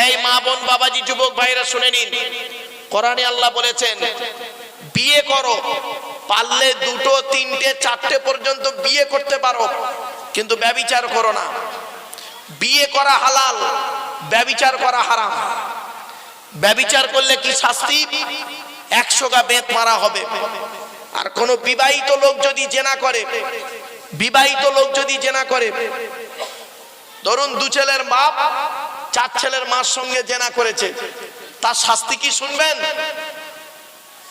এই মা বোন, বাবাজি, যুবক ভাইরা শুনে নিন। কোরআনে আল্লাহ বলেছেন, বিয়ে করো, পারলে দুটো, তিনটে, চারটে পর্যন্ত বিয়ে করতে পারো, কিন্তু ব্যবিচার করো না। বিয়ে করা হালাল, ব্যবিচার করা হারাম। ব্যবিচার করলে কি শাস্তি? একশো গা বেত মারা হবে। আর কোন বিবাহিত লোক যদি জেনা করে, বিবাহিত লোক যদি জেনা করে, ধরুন দু ছেলের বাপ চার ছেলের মার সঙ্গে জেনা করেছে। তার শাস্তি কি শুনবেন?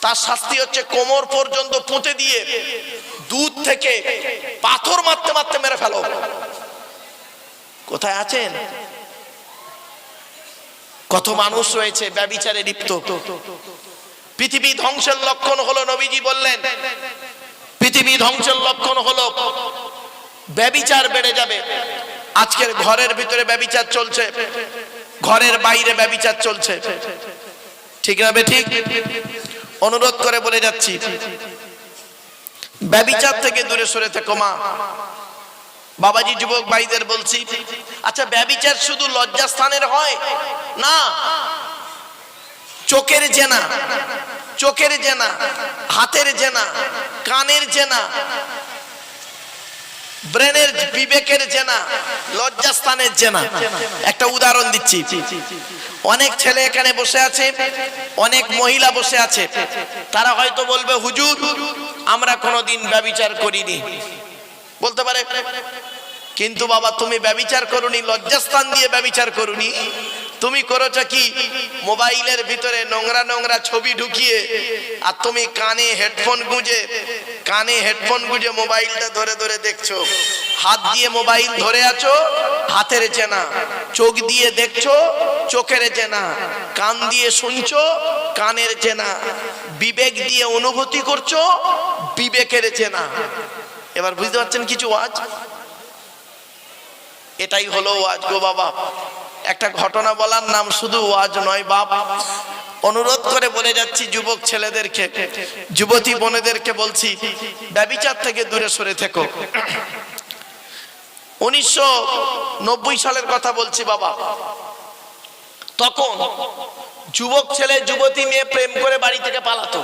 তার শাস্তি হচ্ছে কোমর পর্যন্ত পুঁতে দিয়ে দুধ থেকে পাথর মারতে মারতে মেরে ফেলো। কোথায় আছেন? কত মানুষ রয়েছে ব্যবিচারে লিপ্ত। পৃথিবী ধ্বংসের লক্ষণ হলো নবীজি বললেন, পৃথিবী ধ্বংসের লক্ষণ হলো ব্যবিচার বেড়ে যাবে। আজকের ঘরের ভিতরে ব্যবিচার চলছে। ঘরের বাইরে ব্যবিচার চলছে। ঠিক না বে ঠিক? অনুরোধ করে বলে যাচ্ছি, ব্যবিচার থেকে দূরে সরে থেকো মা। বাবাজি, যুবক ভাইদের বলছি আচ্ছা ব্যবিচার শুধু লজ্জাস্থানের হয়? না। চোখের জেনা। চোখের জেনা। হাতের জেনা। কানের জেনা। ব্রেনের বিবেকের জেনা, লজ্জাস্থানের জেনা। একটা উদাহরণ দিচ্ছি। অনেক ছেলে এখানে বসে আছে, অনেক মহিলা বসে আছে। তারা হয়তো বলবে, হুজুর, আমরা কোনোদিন ব্যবিচার করিনি। বলতে পারে, কিন্তু বাবা, তুমি ব্যবিচার করুনি, লজ্জাস্থান দিয়ে ব্যবিচার করুনি। তুমি করেছ কি? মোবাইলের ভিতরে নোংরা নোংরা ছবি ঢুকিয়ে, আর তুমি কানে হেডফোন গুঁজে কানে হেডফোন গুঁজে মোবাইলটা ধরে ধরে দেখছ। হাত দিয়ে মোবাইল ধরে আছো, হাতের চেনা। চোখ দিয়ে দেখছ, চোখের চেনা। কান দিয়ে শুনছো, কানের চেনা। বিবেক দিয়ে অনুভূতি করছ, বিবেকের চেনা। এবার বুঝতে পারছেন কিছু আজ এটাই হলো ওয়াজ গো বাবা। একটা ঘটনা বলার নাম শুধু ওয়াজ নয় বাপ। অনুরোধ করে বলে যাচ্ছি, যুবক ছেলেদেরকে, যুবতী বোনেদেরকে বলছি, ব্যবিচার থেকে দূরে সরে থেকো। উনিশশো নব্বই সালের কথা বলছি বাবা। তখন যুবক ছেলে, যুবতী মেয়ে প্রেম করে বাড়ি থেকে পালাতো।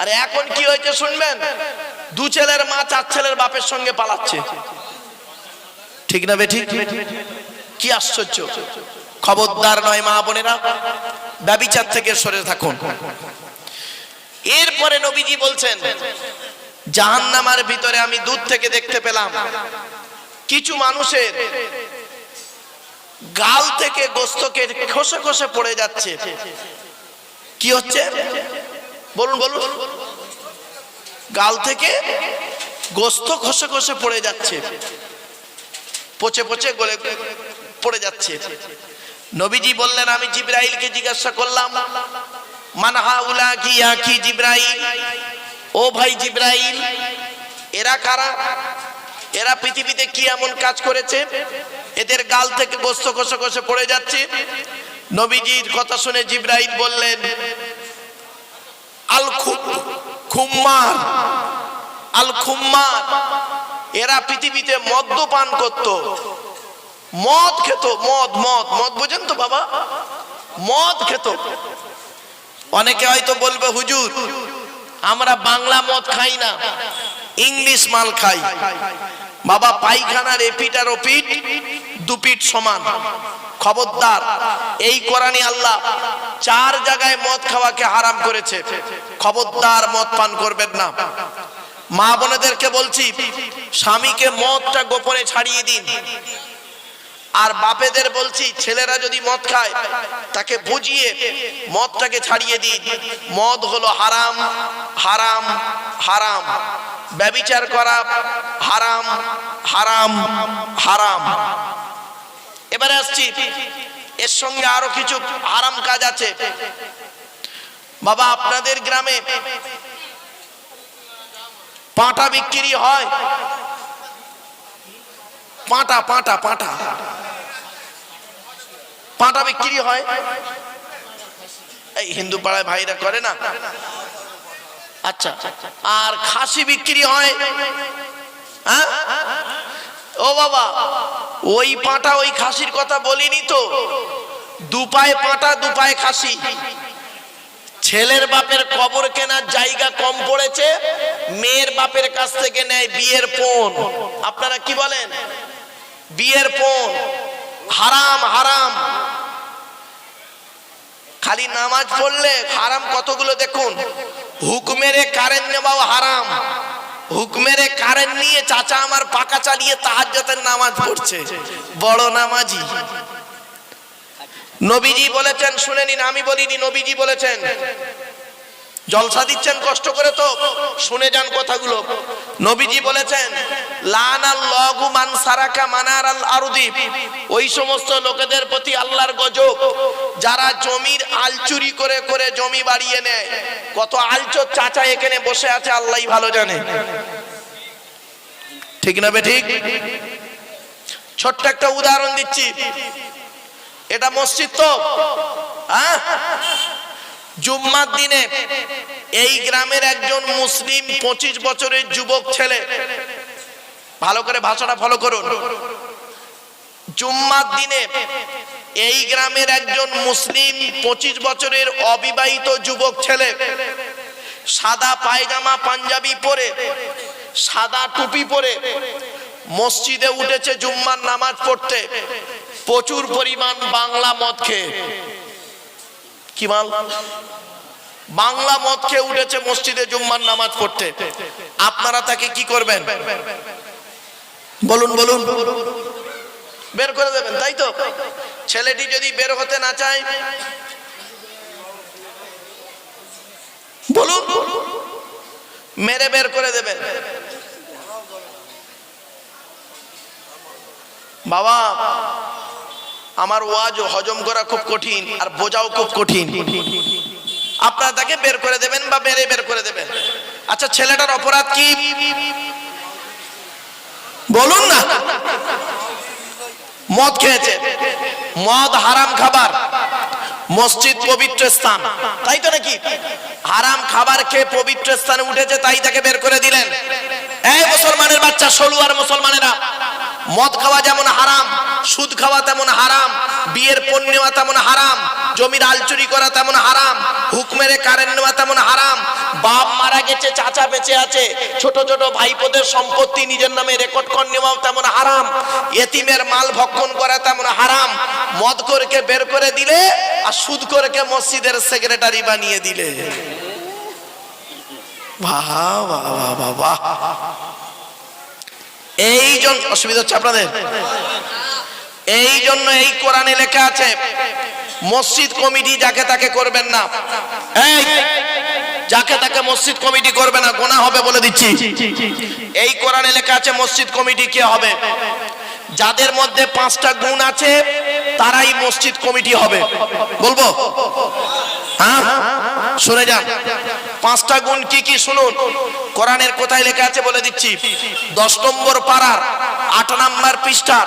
আর এখন কি হয়েছে শুনবেন? দু ছেলের মা, চার ছেলের বাপের সঙ্গে পালাচ্ছে। ঠিক না বেঠিক কি আশ্চর্য। খবরদার নয় মা বোনেরা। ব্যবিচার থেকে সরে থাকুন। এরপরে নবীজি বলছেন, জাহান্নামার ভিতরে আমি দূর থেকে দেখতে পেলাম, কিছু মানুষের গাল থেকে গোস্তকে খসে খসে পড়ে যাচ্ছে। কি হচ্ছে? বলুন বলুন। গাল থেকে গোস্ত খসে খসে পড়ে যাচ্ছে। পচে পচে গলে পড়ে যাচ্ছে। নবীজি বললেন, আমি জিব্রাইলকে জিজ্ঞাসা করলাম মানহা উলা কি কি জিব্রাইল? ও ভাই জিব্রাইল, এরা কারা? এরা পৃথিবীতে কি এমন কাজ করেছে? এদের গাল থেকে গোস্ত খসে খসে পড়ে যাচ্ছে? নবীজির কথা শুনে জিব্রাইল বললেন, আল খুম্মার আল খুম্মার, এরা পৃথিবীতে মদ্যপান করত। মদ খেত, মদ মদ মদ, বোঝেন তো বাবা? মদ খেত। অনেকে হয়তো বলবে, হুজুর, আমরা বাংলা মদ খাই না, ইংলিশ মাল খাই। বাবা, পায়খানার এপিট আর ওপিট দুপিট সমান। খবরদার, এই কোরআনে আল্লাহ চার জায়গায় মদ খাওয়াকে হারাম করেছে। খবরদার মদ পান করবেন না। মা বোনেদেরকে বলছি, স্বামীকে মদটা গোপনে ছাড়িয়ে দিন। আর বাপেদের বলছি, ছেলেরা যদি মদ খায়, তাকে বুঝিয়ে মদটাকে ছাড়িয়ে দিন। মদ হলো হারাম হারাম হারাম। ব্যবিচার করা হারাম হারাম হারাম। এবারে আসছি, এর সঙ্গে আরও কিছু হারাম কাজ আছে। বাবা, আপনাদের গ্রামে পাঁটা বিক্রি হয় পাঁটা পাঁটা পাঁটা। পাঁটা বিক্রি হয়। এই হিন্দু পাড়ায় ভাইরা করে না? আচ্ছা আর খাসি বিক্রি হয়। হ্যাঁ? ও বাবা, ওই পাঁটা ওই খাসির কথা বলিনি তো। দুপায় পাটা দুপায় খাসি। ছেলের বাপের কবর কেনার জায়গা কম পড়েছে, মেয়ের বাপের কাছ থেকে নেয় বিয়ের পণ আপনারা কি বলেন? বিয়ের পণ হারাম হারাম। খালি নামাজ পড়লে হারাম কতগুলো দেখুন? হুকমেরে কারেন্ট নেওয়াও হারাম। হুকমেরে কারেন্ট নিয়ে চাচা আমার পাকা চালিয়ে তাহাজ্জতের নামাজ পড়ছে। বড় নামাজি। নবীজি বলেছেন, শুনে নিন, আমি বলিনি, নবীজি বলেছেন জলসা দিচ্ছেন কষ্ট করে তো। শুনে যান কথাগুলো। নবীজি বলেছেন ওই সমস্ত লোকেদের প্রতি আল্লাহর গজব। যারা জমির আল চুরি করে করে জমি বাড়িয়ে নেয়, কত আলচোর চাচা এখানে বসে আছে, আল্লাহই ভালো জানে। ঠিক না ঠিক? ছোট্ট একটা উদাহরণ দিচ্ছি। এটা মসজিদ তো? হ্যাঁ? জুম্মার দিনে এই গ্রামের একজন মুসলিম পঁচিশ বছরের যুবক ছেলে। ভালো করে ভাষাটা ফলো করুন। জুম্মার দিনে এই গ্রামের একজন মুসলিম পঁচিশ বছরের অবিবাহিত যুবক ছেলে সাদা পায়জামা, পাঞ্জাবি পরে, সাদা টুপি পরে মসজিদে উঠেছে জুম্মার নামাজ পড়তে। প্রচুর পরিমাণ বাংলা মদ খেয়ে। কি মাল? বাংলা মদ খেয়ে উঠেছে মসজিদে জুম্মার নামাজ পড়তে। আপনারা তাকে কি করবেন? বলুন বলুন। বের করে দেবেন, তাই তো? ছেলেটি যদি বের হতে না চায়? বলুন। মেরে বের করে দেবেন। বাবা আমার ওয়াজ হজম করা খুব কঠিন আর বোঝাও খুব কঠিন। আপনারা তাকে বের করে দেবেন বা বেরে বের করে দেবেন। আচ্ছা ছেলেটার অপরাধ কি? বলুন না। মদ খেয়েছে। মদ হারাম খাবার। মসজিদ পবিত্র স্থান। তাই তো নাকি? হারাম খাবার খেয়ে পবিত্র স্থানে উঠেছে, তাই তাকে বের করে দিলেন। এই মুসলমানের বাচ্চা সলুয়ার মুসলমানেরা। মদ খাওয়া যেমন হারাম সুদ খাওয়া তেমন হারাম, বিয়ের পণ নেওয়া তেমন হারাম, জমির আলচুরি করা তেমন হারাম হুকমেরে কারেন্ট নেওয়া তেমন হারাম। বাপ মারা গেছে, চাচা বেঁচে আছে, ছোট ছোট ভাইপোদের সম্পত্তি নিজের নামে রেকর্ড কর নেওয়াও তেমন হারাম, এতিমের মাল ভক্ষণ করা তেমন হারাম, মদ করকে বের করে দিলে আর সুদ করকে মসজিদের সেক্রেটারি বানিয়ে দিলে। এই জন্য অসুবিধা হচ্ছে আপনাদের? এই জন্য এই কোরআনে লেখা আছে মসজিদ কমিটি যাকে তাকে করবেন না। এই যাকে তাকে মসজিদ কমিটি করবে না গোনা হবে বলে দিচ্ছি। এই কোরআনে লেখা আছে মসজিদ কমিটি কে হবে? যাদের মধ্যে পাঁচটা গুণ আছে তারাই মসজিদ কমিটি হবে। বলব? হ্যাঁ? শুনে যান। পাঁচটা গুণ কি কি শুনুন? কোরআনের কোথায় লেখা আছে বলে দিচ্ছি। দশ নম্বর পাড়ার, আট নাম্বার পৃষ্ঠার,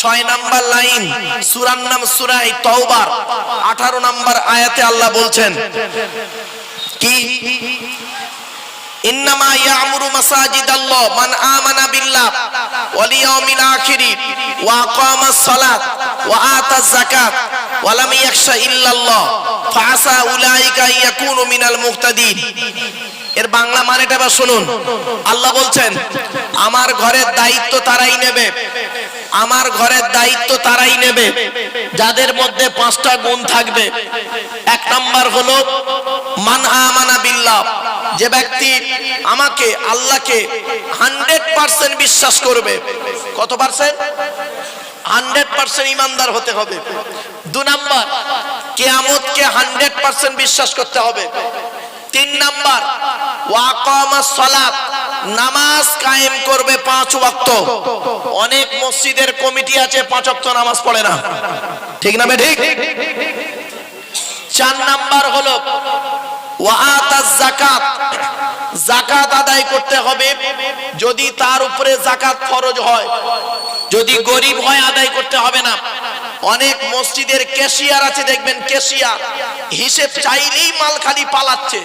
ছয় নাম্বার লাইন, সুরার নাম সুরাই তওবার, আঠারো নাম্বার আয়াতে আল্লাহ বলছেন, কি? ইন্নামা ইয়ামুরু মাসাজিদাল্লাহ মান আমানা বিল্লাহ ওয়াল ইয়াউমিল আখির ওয়া আকামাস সালাত ওয়া যাকাত ইয়াখশা ইল্লাল্লাহ, ফাআসা উলাইকা ইয়াকুনু মিনাল মুহতাদিন। এর বাংলা মানেটা এবার শুনুন। আল্লাহ বলছেন, আমার ঘরের দায়িত্ব তারাই নেবে। আমার ঘরের দায়িত্ব তারাই নেবে। যাদের মধ্যে পাঁচটা গুণ থাকবে। এক নাম্বার হলো, মান আমানা বিল্লাহ। যে ব্যক্তি আমাকে, আল্লাহকে হান্ড্রেড পার্সেন্ট বিশ্বাস করবে। কত পার্সেন্ট পাঁচ অনেক মসজিদের কমিটি আছে, পাঁচ নামাজ পড়ে না। ঠিক না ঠিক চার নাম্বার হলো ওয়াতাজ যাকাত যাকাত আদায় করতে হবে। যদি তার উপরে যাকাত ফরজ হয় যদি গরিব হয় আদায় করতে হবে না। অনেক মসজিদের ক্যাশিয়ার আছে, দেখবেন ক্যাশিয়ার। হিসেব চাইলেই মাল খালি পালাচ্ছে।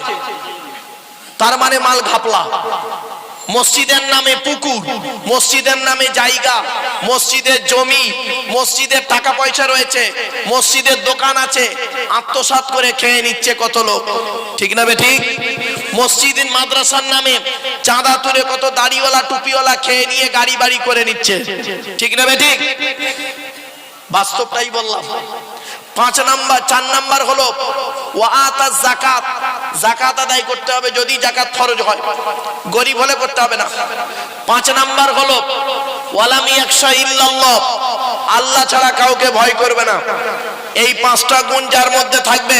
তার মানে মাল ঘাপলা। মসজিদের নামে পুকুর, মসজিদের নামে জায়গা, মসজিদের জমি, মসজিদের টাকা পয়সা রয়েছে, মসজিদের দোকান আছে, আত্মসাৎ করে খেয়ে নিচ্ছে কত লোক। ঠিক না ঠিক? মসজিদের মাদ্রাসার নামে চাঁদা তুলে কত দাড়িওয়ালা, টুপিওয়ালা খেয়ে নিয়ে গাড়ি বাড়ি করে নিচ্ছে। ঠিক না ঠিক? বাস্তবটাই বললাম। পাঁচ নাম্বার, চার নাম্বার হলো ওয়াতা জাকাত জাকাত আদায় করতে হবে, যদি জাকাত খরচ হয়। গরিব হলে করতে হবে না। পাঁচ নাম্বার হলো, ওয়ালামি একশা ইল্লাল্লাহ। আল্লাহ ছাড়া কাউকে ভয় করবে না। এই পাঁচটা গুণ যার মধ্যে থাকবে,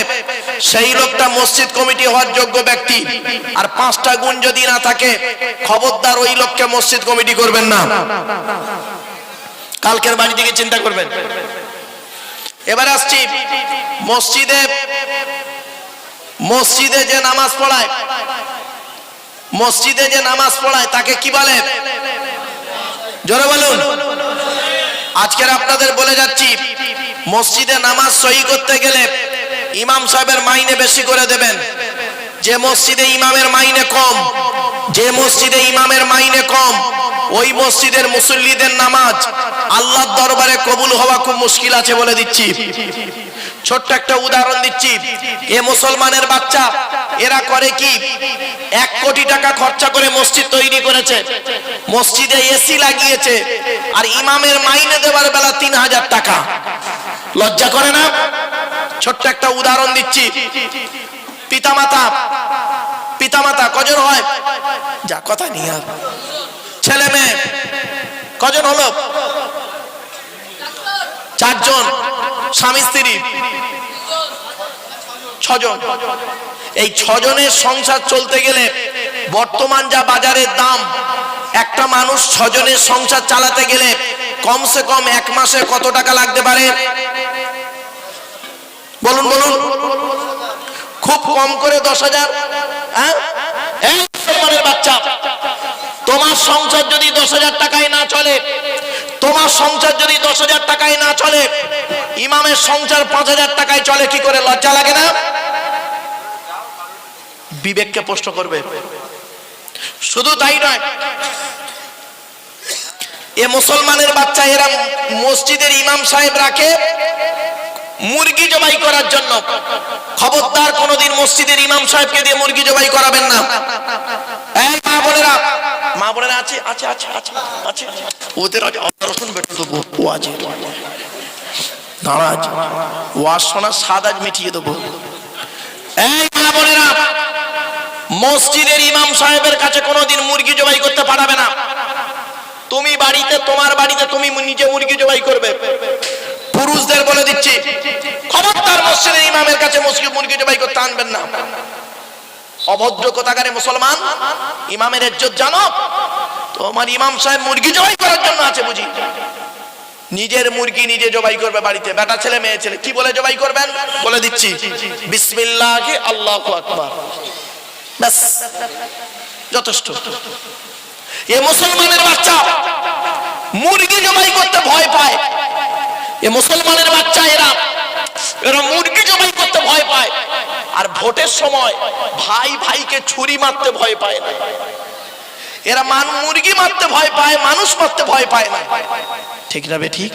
সেই লোকটা মসজিদ কমিটি হওয়ার যোগ্য ব্যক্তি। আর পাঁচটা গুণ যদি না থাকে, খবরদার ওই লোককে মসজিদ কমিটি করবেন না। কালকের বাড়ি থেকে চিন্তা করবেন। এবার আসছি মসজিদে মসজিদে যে নামাজ পড়ায়, মসজিদে যে নামাজ পড়ায়, তাকে কি বলে? জোরে বলুন। আজকের আপনাদের বলে যাচ্ছি, মসজিদে নামাজ সহি করতে গেলে ইমাম সাহেবের মাইনে বেশি করে দেবেন। যে মসজিদে ইমামের মাইনে কম, যে মসজিদে ইমামের মাইনে কম, ওই মসজিদের মুসল্লিদের নামাজ আল্লাহর দরবারে কবুল হওয়া খুব মুশকিল আছে বলে দিচ্ছি। ছোট্ট একটা উদাহরণ দিচ্ছি। এ মুসলমানের বাচ্চা, এরা করে কি? এক কোটি টাকা খরচা করে মসজিদ তৈরি করেছে। মসজিদে এসি লাগিয়েছে। আর ইমামের মাইনে দেওয়ার বেলা তিন হাজার টাকা। লজ্জা করে না? ছোট্ট একটা উদাহরণ দিচ্ছি। পিতামাতা পিতামাতা, কজন হয়? যা কথা নিয়ে। ছেলে মেয়ে, কজন হলো? চারজন, স্বামী, স্ত্রী। ছজন। এই ছজনের সংসার চলতে গেলে বর্তমান যা বাজারের দাম, একটা মানুষ ছজনের সংসার চালাতে গেলে কমসে কম এক মাসে কত টাকা লাগতে পারে? বলুন বলুন। খুব কম করে দশ হাজার হ্যাঁ? বাচ্চা, তোমার সংসার যদি দশ হাজার টাকায় না চলে তোমার সংসার যদি দশ হাজার টাকায় না চলে, ইমামের সংসার পাঁচ হাজার টাকায় চলে, কি করে লজ্জা লাগে না? বিবেককে প্রশ্ন করবে। শুধু তাই নয়, এ মুসলমানের বাচ্চা এরা মসজিদের ইমাম সাহেব রাখে মুরগি জবাই করার জন্য। খবরদার কোনোদিন মসজিদের ইমাম সাহেবকে দিয়ে মুরগি জবাই করাবেন না। এই মা বোনেরা মা বোনেরা আছে আছে আছে আছে আছে ওদের আজ অপারেশন বেটে দেবো, ও আছে দাঁড়া ওয়াজ শোনার স্বাদ আজ মিটিয়ে দেবো। এই মা বোনেরা, মসজিদের ইমাম সাহেবের কাছে কোনোদিন মুরগি জবাই করতে পারাবে না। তুমি বাড়িতে, তোমার বাড়িতে তুমি নিজে মুরগি জবাই করবে। পুরুষদের বলে দিচ্ছি, খবরদার মসজিদের ইমামের কাছে মুরগি জবাই করতে আনবেন না। অভদ্র কোথাকারে মুসলমান, ইমামের ইজ্জত জানো? তোমার ইমাম সাহেব মুরগি জবাই করার জন্য আছে বুঝি। নিজের মুরগি নিজে জবাই করবে বাড়িতে। বেটা ছেলে, মেয়ে ছেলে, কি বলে জবাই করবেন? বলে দিচ্ছি, বিসমিল্লাহ আল্লাহু আকবার। ব্যাস, যথেষ্ট। এ মুসলমানের বাচ্চা মুরগি জবাই করতে ভয় পায়। এ মুসলমানের বাচ্চা এরা এরা মুরগি জবাই করতে ভয় পায়। আর ভোটের সময় ভাই ভাইকে ছুরি মারতে ভয় পায় না। এরা মান মুরগি মারতে ভয় পায়, মানুষ মারতে ভয় পায় না। ঠিক না বে ঠিক?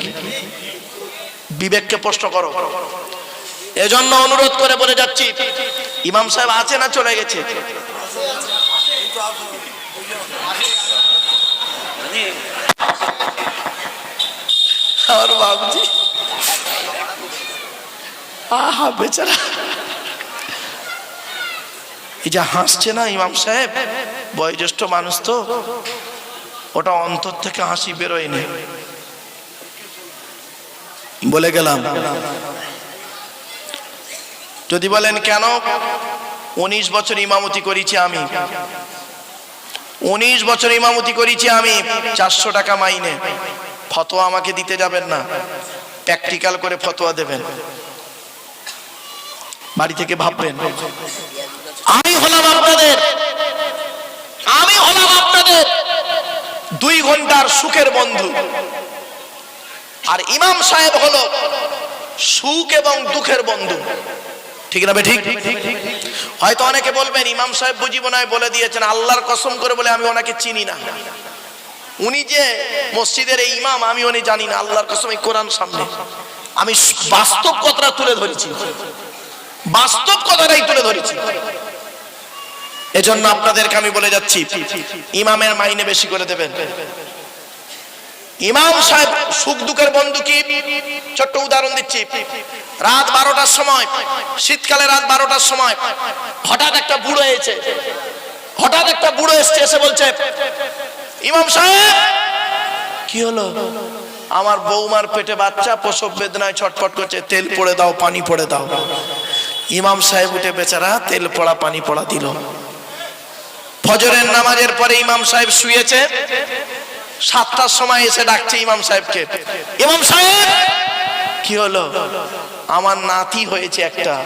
বিবেককে প্রশ্ন করো। এজন্য অনুরোধ করে বলে যাচ্ছি, ইমাম সাহেব আছে না চলে গেছে? আর আহা, বেচারা। এই যে হাসছে না ইমাম সাহেব? বয়োজ্যেষ্ঠ মানুষ তো। ওটা অন্তর থেকে হাসি বেরোয়নি। বলে গেলাম, যদি বলেন কেন উনিশ বছর ইমামতি করেছি আমি? উনিশ বছর ইমামতি করেছি আমি চারশো টাকা মাইনে। ফতোয়া আমাকে দিতে যাবেন না। প্র্যাকটিক্যাল করে ফতোয়া দেবেন। বাড়ি থেকে ভাববেন, আমি হলাম আপনাদের, আমি হলাম আপনাদের দুই ঘণ্টার সুখের বন্ধু। আর ইমাম সাহেব হলো সুখ এবং দুঃখের বন্ধু। ঠিক না ঠিক? হয়তো অনেকে বলবেন, ইমাম সাহেব বুঝি মনে বলে দিয়েছেন, আল্লাহর কসম করে বলে আমি ওনাকে চিনি না। উনি যে মসজিদের এই ইমাম আমি উনি জানি না, আল্লাহর কসম এই কোরআন সামনে। আমি বাস্তব কথাটা তুলে ধরেছি। বাস্তব কথাটাই তুলে ধরেছি। এজন্য আপনাদেরকে আমি বলে যাচ্ছি, ইমামের মাইনে বেশি করে দেবেন। ইমাম সাহেব সুখ দুঃখের বন্ধু কি? ছোট্ট উদাহরণ দিচ্ছি। রাত বারোটার সময়, শীতকালে রাত বারোটার সময় হঠাৎ একটা বুড়ো এসেছে। হঠাৎ একটা বুড়ো এসছে, এসে বলছে, ইমাম সাহেব, কি হলো? আমার বৌমার পেটে বাচ্চা, প্রসব বেদনায় ছটফট করছে, তেল পড়ে দাও, পানি পড়ে দাও। ইমাম সাহেব উঠে বেচারা তেল পড়া, পানি পড়া দিল। ফজরের নামাজের পরে ইমাম সাহেব শুয়েছে। সাতটার সময় এসে ডাকছে ইমাম সাহেবকে। ইমাম সাহেব, কি হলো? আমার নাতি হয়েছে একটা।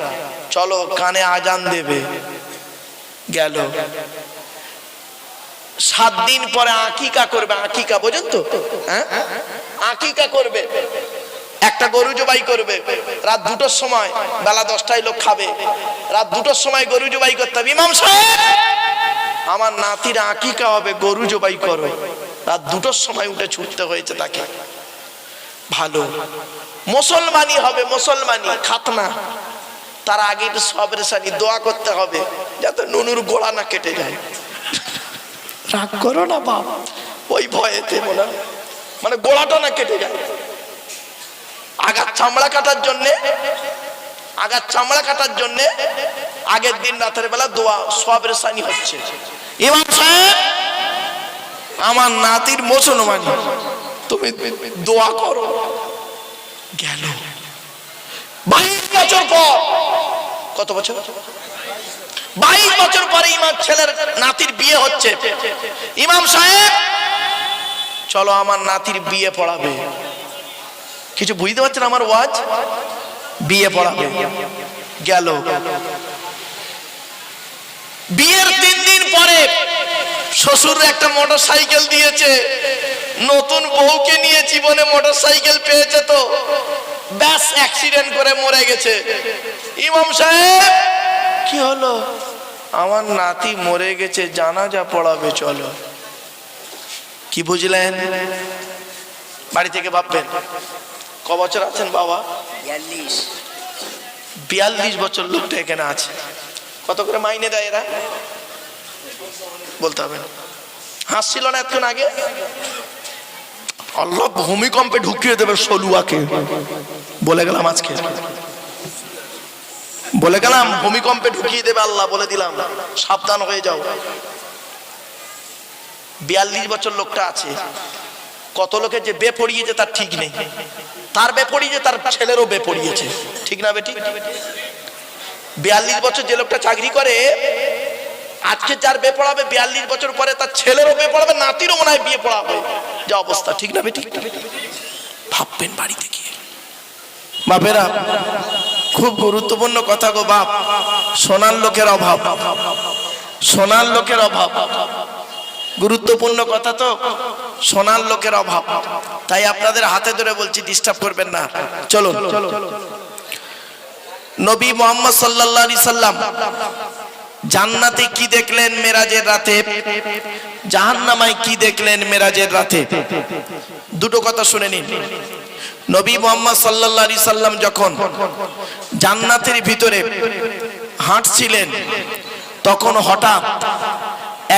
চলো, কানে আজান দেবে। গেল। সাত দিন পরে আকিকা করবে, আকিকা, বোঝেন তো? হ্যাঁ? আকিকা করবে। একটা গরু জবাই করবে। রাত দুটোর সময় বেলা দশটায় লোক খাবে। রাত দুটোর সময় গরু জবাই করতে হবে। ইমাম সাহেব! আমার নাতির আকিকা হবে, গরু জবাই করো রাত দুটোর সময় উঠে ছুটতে হয়েছে তাকে। ভালো। মুসলমানি হবে মুসলমানি খাতনা তার আগে একটু সবের সানি দোয়া করতে হবে, যাতে নুনুর গোড়া না কেটে যায়। রাগ করো না বাপ। ওই ভয়েতে মনে। মানে গোড়াটা না কেটে যায়। আগার চামড়া কাটার জন্যে আগার চামড়া কাটার জন্যে আগের দিন রাতের বেলা দোয়া সবের সানি হচ্ছে। ইমাম সাহেব, আমার নাতির মুসলমানি, তুমি দোয়া করো। গেল। বাইশ বছর পর, কত বছর? বাইশ বছর পরে ইমাম ছেলের নাতির বিয়ে হচ্ছে। ইমাম সাহেব, চলো আমার নাতির বিয়ে পড়াবে। কিছু বুঝতে পারছেন আমার ওয়াজ? বিয়ে পড়াবে গেল। বিয়ের তিন দিন পরে শ্বশুর একটা মোটর সাইকেল দিয়েছে। নতুন বউকে নিয়ে জীবনে মোটর সাইকেল পেয়েছে তো। ব্যাস অ্যাক্সিডেন্ট করে মরে গেছে। ইমাম সাহেব, কি হলো? আমার নাতি মরে গেছে, জানাজা পড়াবে, চলো। কি বুঝলেন? বাড়ি থেকে ভাববেন। ক বছর আছেন বাবা? বিয়াল্লিশ। বিয়াল্লিশ বছর লোকটা এখানে আছে। কত করে মাইনে দেয় এরা? বলতে হবে হাসছিল না এতক্ষণ আগে? আল্লাহ ভূমিকম্পে ঢুকিয়ে দেবে সলুয়াকে। বলে গেলাম আজকে। বলে গেলাম ভূমিকম্পে ঢুকিয়ে দেবে আল্লাহ বলে দিলাম। সাবধান হয়ে যাও। বিয়াল্লিশ বছর লোকটা আছে। কত লোকের যে বে পড়িয়েছে তার ঠিক নেই। তার বে পড়িয়েছে, তার ছেলেরও বে পড়িয়েছে। ঠিক না বেটি বিয়াল্লিশ বছর যে লোকটা চাকরি করে, আজকে যার বে পড়াবে, বিয়াল্লিশ বছর পরে তার ছেলেরও বে পড়াবে, নাতিরও মনে হয় বিয়ে পড়াবে। যা অবস্থা, ঠিক না বেটি ভাববেন বাড়িতে গিয়ে। বাপেরা, খুব গুরুত্বপূর্ণ কথা গো বাপ। সোনার লোকের অভাব। সোনার লোকের অভাব। গুরুত্বপূর্ণ কথা তো সোনার লোকের অভাব। তাই আপনাদের হাতে ধরে বলছি ডিস্টার্ব করবেন না। চলুন। নবী মোহাম্মদ সাল্লাল্লাহু আলাইহি সাল্লাম জান্নাতে কি দেখলেন মেরাজের রাতে? জাহান্নামায় কি দেখলেন মেরাজের রাতে? দুটো কথা শুনে নিন। নবী মোহাম্মদ সাল্লাল্লাহু আলাইহি সাল্লাম যখন জান্নাতের ভিতরে হাঁটছিলেন তখন হঠাৎ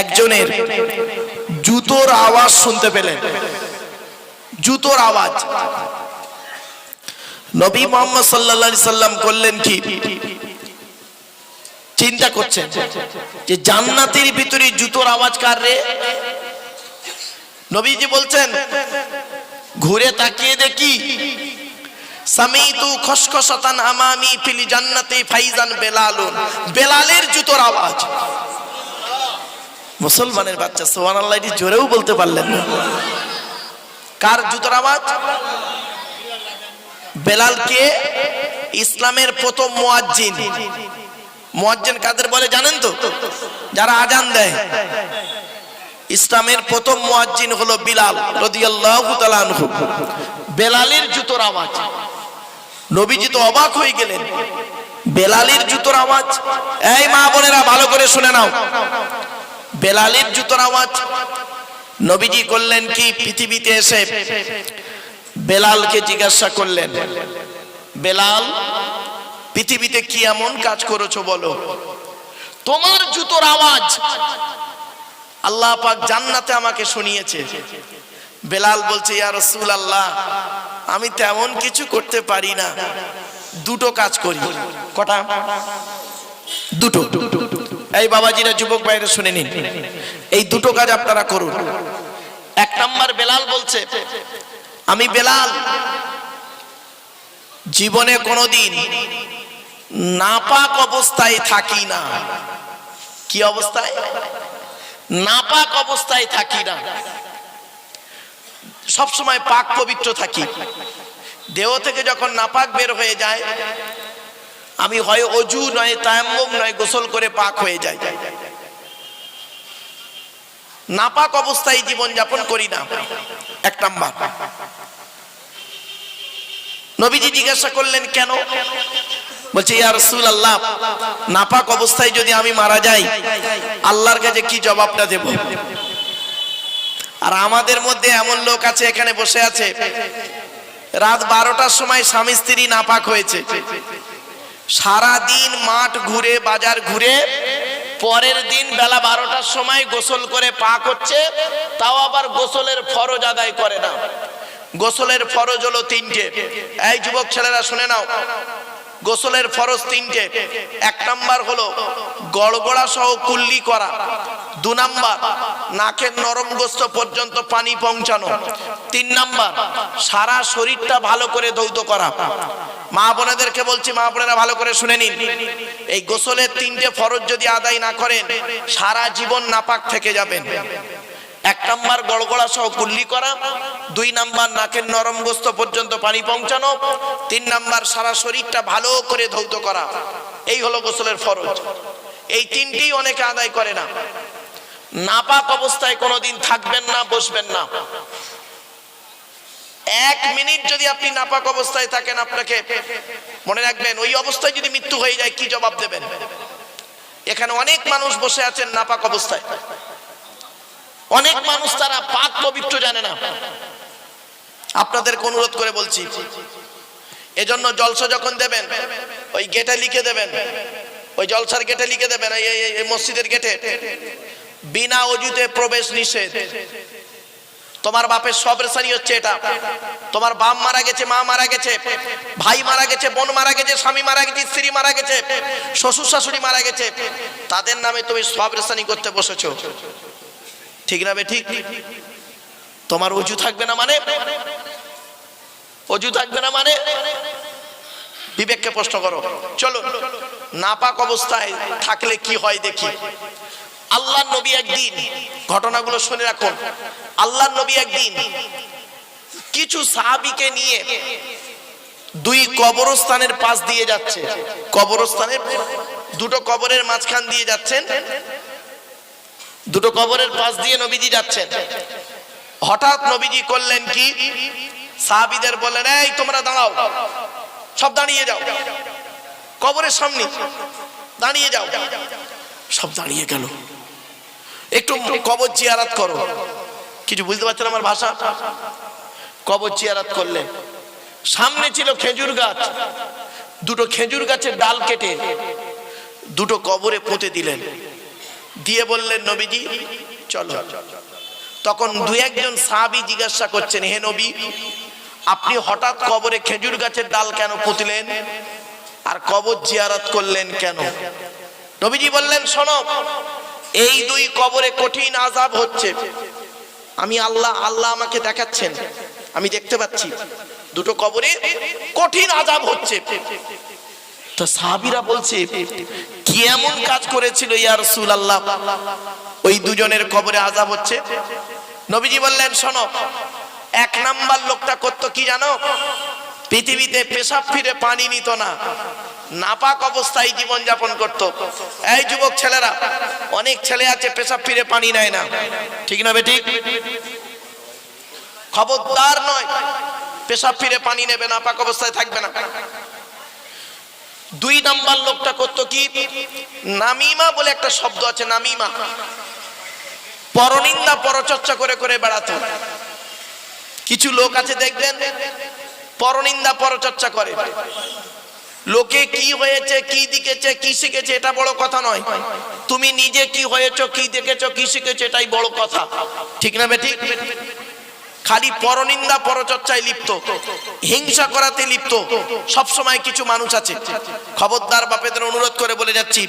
একজনের জুতোর আওয়াজ শুনতে পেলেন। জুতোর আওয়াজ। নবী মোহাম্মদ আলাইহি সাল্লাম করলেন কি? চিন্তা করছেন যে জান্নাতের ভিতরে জুতোর আওয়াজ কার রে? নবীজি বলছেন, ঘুরে তাকিয়ে দেখি, সামিতু খসখসাতান আমামি ফিল জান্নাতে ফাইজান বেলালুন। বেলালের জুতোর আওয়াজ। মুসলমানের বাচ্চা, সুবহানাল্লাহ, এটি জোরেও বলতে পারলেন না। কার জুতোর আওয়াজ? বেলালকে ইসলামের প্রথম মুয়াজ্জিন। মুয়াজ্জিন কাদের বলে জানেন তো? যারা আজান দেয়। ইসলামের প্রথম মুয়াজ্জিন হলো বিলাল, রাদিয়াল্লাহু তাআলা আনহু। বেলালের জুতোর আওয়াজ। নবীজি তো অবাক হয়ে গেলেন। বেলালের জুতোর আওয়াজ। এই মা বোনেরা, ভালো করে শুনে নাও। বেলালের জুতোর আওয়াজ। নবীজি করলেন কি? পৃথিবীতে এসে বেলালকে জিজ্ঞাসা করলেন, বেলাল, পৃথিবীতে কি এমন কাজ করেছ বলো? তোমার জুতোর আওয়াজ আল্লাহ পাক জান্নাতে আমাকে শুনিয়েছে। বেলাল বলছে, ইয়া রসুল আল্লাহ আমি তেমন কিছু করতে পারি না। দুটো কাজ করি। কটা? দুটো। এই বাবাজিরা, যুবক ভাইরা, শুনে নিন। এই দুটো কাজ আপনারা করুন। এক নাম্বার বেলাল বলছে, আমি বেলাল, জীবনে কোনোদিন নাপাক অবস্থায় থাকি না। কি অবস্থায়? নাপাক অবস্থায় থাকি না। সব সময় পাক পবিত্র থাকি। দেহ থেকে যখন নাপাক বের হয়ে যায় আমি হয় অজু, নয় তায়াম্মুম, নয় গোসল করে পাক হয়ে যাই। নাপাক অবস্থায় জীবন যাপন করি না। এক নাম্বার। নবীজি জিজ্ঞাসা করলেন, কেন? বলছে, ইয়া রসুল আল্লাহ নাপাক অবস্থায় যদি আমি মারা যাই, আল্লাহর কাছে কি জবাবটা দেব? আর আমাদের মধ্যে এমন লোক আছে, এখানে বসে আছে। রাত বারোটার সময় স্বামী স্ত্রী নাপাক হয়েছে। সারা দিন মাঠ ঘুরে, বাজার ঘুরে, পরের দিন বেলা বারোটার সময় গোসল করে পা করছে, তাও আবার গোসলের ফরজ আদায় করে না। গোসলের ফরজ হলো তিনটে। এই যুবক ছেলেরা, শুনে নাও। গোসলের ফরজ তিনটে। এক নাম্বার হলো গড়গড়া সহ কুল্লি করা। দু নাম্বার, নাকের নরম গোস্ত পর্যন্ত পানি পৌঁছানো। তিন নাম্বার, সারা শরীরটা ভালো করে দৌত করা। মা বোনেদেরকে বলছি, মা বোনেরা ভালো করে শুনে নিন। এই গোসলের তিনটে ফরজ যদি আদায় না করেন, সারা জীবন নাপাক থেকে যাবেন। এক নাম্বার গড়গড়া সহ কুল্লি করা, দুই নাম্বার নাকের নরম গোস্ত পর্যন্ত পানি পৌঁছানো, তিন নাম্বার সারা শরীরটা ভালো করে ধৌত করা। এই হলো গোসলের ফরজ। এই তিনটি অনেকে আদায় করে না। নাপাক অবস্থায় কোনোদিন থাকবেন না, বসবেন না। এক মিনিট যদি আপনি নাপাক অবস্থায় থাকেন আপনাকে মনে রাখবেন, ওই অবস্থায় যদি মৃত্যু হয়ে যায়, কি জবাব দেবেন? এখানে অনেক মানুষ বসে আছেন নাপাক অবস্থায়। অনেক মানুষ তারা পাক পবিত্র জানে না। আপনাদেরকে অনুরোধ করে বলছি, এজন্য জলসা যখন দেবেন, ওই গেটে লিখে দেবেন, ওই জলসার গেটে লিখে দেবেন, এই- মসজিদের গেটে, বিনা অজুতে প্রবেশ নিষেধ। তোমার বাপের সব রেশানি হচ্ছে এটা। তোমার বাপ মারা গেছে, মা মারা গেছে, ভাই মারা গেছে, বোন মারা গেছে, স্বামী মারা গেছে, স্ত্রী মারা গেছে, শ্বশুর শাশুড়ি মারা গেছে। তাদের নামে তুমি সব রেশানি করতে বসেছো। ঠিক না ঠিক? তোমার অজু থাকবে না মানে? অজু থাকবে না মানে? বিবেককে প্রশ্ন করো। চলো, নাপাক অবস্থায় থাকলে কি হয় দেখি। আল্লাহ নবী একদিন, ঘটনাগুলো শুনে রাখুন। আল্লাহ নবী একদিন কিছু সাহাবিকে নিয়ে দুই কবরস্থানের পাশ দিয়ে যাচ্ছে। কবরস্থানের, দুটো কবরের মাঝখান দিয়ে যাচ্ছেন। দুটো কবরের পাশ দিয়ে নবীজি যাচ্ছেন। হঠাৎ নবীজি করলেন কি? সাহাবিদের বললেন, এই, তোমরা দাঁড়াও। সব দাঁড়িয়ে যাও। কবরের সামনে দাঁড়িয়ে যাও। সব দাঁড়িয়ে গেল। একটু কবর জিয়ারাত করো। কিছু বুঝতে পারছেন আমার ভাষা? কবর জিয়ারাত করলেন সামনে ছিল খেজুর গাছ। দুটো খেজুর গাছের ডাল কেটে দুটো কবরে পুঁতে দিলেন। দিয়ে বললেন, নবীজি, চলো। তখন দু একজন সাহাবি জিজ্ঞাসা করছেন, হে নবী, আপনি হঠাৎ কবরে খেজুর গাছের ডাল কেন পুঁতলেন? আর কবর জিয়ারাত করলেন কেন? নবীজি বললেন, শোনো এই দুই কবরে কঠিন আজাব হচ্ছে। আমি আল্লাহ আল্লাহ আমাকে দেখাচ্ছেন। আমি দেখতে পাচ্ছি, দুটো কবরে কঠিন আজাব হচ্ছে। তো সাহাবিরা বলছে, কি এমন কাজ করেছিল ইয়া রাসূলুল্লাহ? ওই দুজনের কবরে আজাব হচ্ছে? নবীজি বললেন, শোনো, এক নাম্বার লোকটা করতো কি জানো? পৃথিবীতে পেশাব ফিরে পানি নিত না। নাপাক অবস্থায় জীবন যাপন করত। এই যুবক ছেলেরা, অনেক ছেলে আছে, পেশাব ফিরে পানি নেয় না। ঠিক না বেটি? খবরদার নয়। পেশাব ফিরে পানি নেবে না পাক অবস্থায় থাকবে না। দুই নাম্বার লোকটা করতো কি? নামিমা বলে একটা শব্দ আছে, নামিমা। পরনিন্দা, পরচর্চা করে করে বেড়াতো। কিছু লোক আছে, দেখবেন পরনিন্দা, পরচর্চা করে। লোকে কি হয়েছে, কি দেখেছে, কি শিখেছে, এটা বড় কথা নয়। তুমি নিজে কি হয়েছো, কি দেখেছ, কি শিখেছো, এটাই বড় কথা। ঠিক না বেটি খালি পরনিন্দা, পরচর্চায় লিপ্ত। হিংসা করাতে লিপ্ত। সব সময় কিছু মানুষ আছে। খবরদার বাপেদের অনুরোধ করে বলে যাচ্ছি।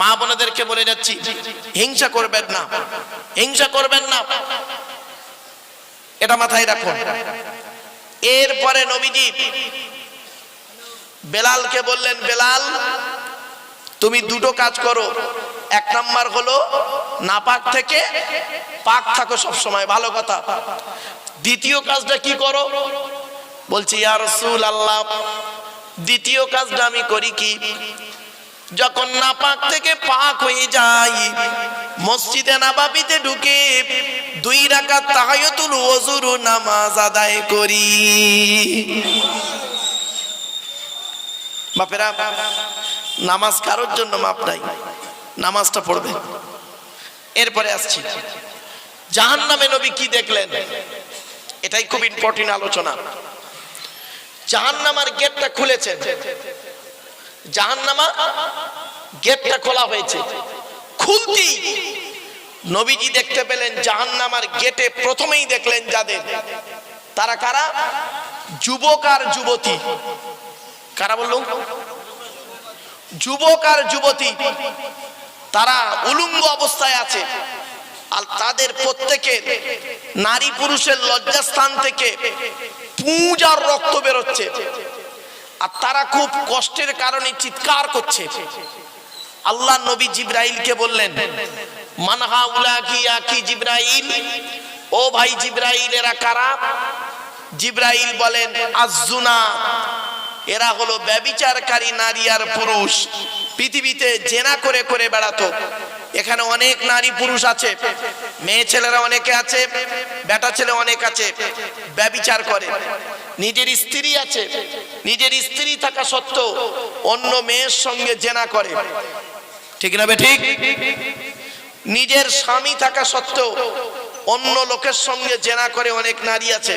মা বোনেদেরকে বলে যাচ্ছি। হিংসা করবেন না। হিংসা করবেন না। এটা মাথায় রাখুন। এরপরে নবীজি বেলালকে বললেন, বেলাল, তুমি দুটো কাজ করো। এক নাম্বার হলো, নাপাক থেকে পাক থাকো সব সময় ভালো কথা। দ্বিতীয় কাজটা কি করো? বলছি, ইয়া রাসূল আল্লাহ দ্বিতীয় কাজটা আমি করি কি? যখন নাপাক থেকে পাক হয়ে যাই মসজিদে নাবাবিতে ঢুকে দুই রাকাত তাহায়াতুল ওযুর নামাজ আদায় করি। বাপেরা, নামাজ কারোর জন্য মাপ নাই, নামাজটা পড়বে এরপরে আসছি। জাহান নামে নবী কি দেখলেন? এটাই খুব ইম্পর্টেন্ট আলোচনা। জাহান নামার গেটটা খুলেছেন। জাহান নামা গেটটা খোলা হয়েছে। খুলতেই নবীজি দেখতে পেলেন জাহান নামার গেটে প্রথমেই দেখলেন যাদের। তারা কারা? যুবক আর যুবতী। কারা বলল যুবক আর যুবতী। তারা উলুঙ্গ অবস্থায় আছে। আর তাদের প্রত্যেকের নারী পুরুষের লজ্জাস্থান থেকে পূজার রক্ত বেরোচ্ছে। আর তারা খুব কষ্টের কারণে চিৎকার করছে। আল্লাহ নবী জিব্রাইলকে বললেন মানহা উলা কি আকি জিব্রাইল? ও ভাই জিব্রাইল, এরা কারা? জিব্রাইল বলেন আজুনা এরা হলো ব্যবিচারকারী নারী আর পুরুষ। পৃথিবীতে জেনা করে করে বেড়াতো। এখানে অনেক নারী পুরুষ আছে। মেয়ে ছেলেরা অনেকে আছে, বেটা ছেলে অনেক আছে। ব্যবিচার করে। নিজের স্ত্রী আছে, নিজের স্ত্রী থাকা সত্ত্বেও অন্য মেয়ের সঙ্গে জেনা করে। ঠিক না ঠিক? নিজের স্বামী থাকা সত্ত্বেও অন্য লোকের সঙ্গে জেনা করে অনেক নারী আছে।